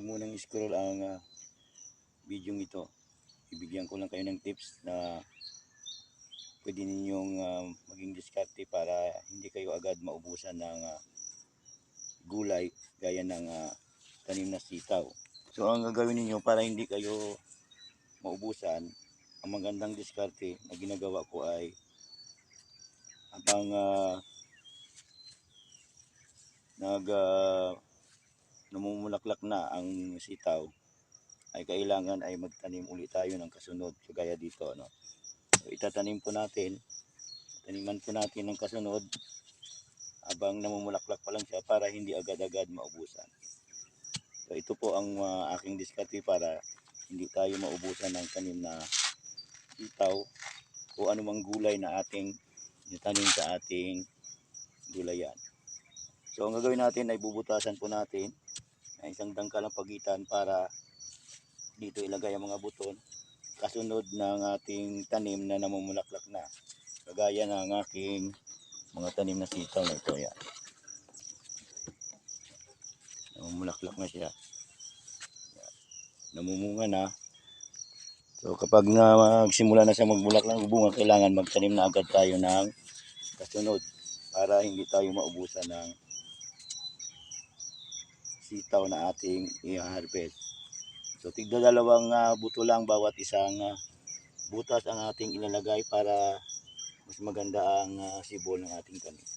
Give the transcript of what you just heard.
munang scroll ang ah, video ito. Ibigyan ko lang kayo ng tips na pwede ninyong ah, maging diskarte para hindi kayo agad maubusan ng ah, gulay gaya ng ah, tanim na sitaw. So ang gagawin ninyo para hindi kayo maubusan, ang magandang diskarte na ginagawa ko ay habang ah, nag ah, namumulaklak na ang sitaw ay kailangan ay magtanim ulit tayo ng kasunod kagaya dito no. So itatanim po natin taniman po natin ng kasunod habang namumulaklak pa lang siya para hindi agad-agad maubusan. So ito po ang ah, aking diskarte para hindi tayo maubusan ng tanim na sitaw o anumang gulay na ating itanim sa ating gulayan. So ang gagawin natin ay bubutasan po natin ng isang dangkal ang pagitan para dito ilagay ang mga buton kasunod ng ating tanim na namumulaklak na. Kagaya ng aking mga tanim na sitaw na ito. Yan. Namumulaklak na siya. Namumunga na. So kapag na magsimula na siya magbulaklak ng bunga, kailangan magtanim na agad tayo ng kasunod para hindi tayo maubusan ng sitaw na ating i-harvest. So tigda dalawang ah, buto lang bawat isang ah, butas ang ating ilalagay para mas maganda ang ah, sibol ng ating tanim.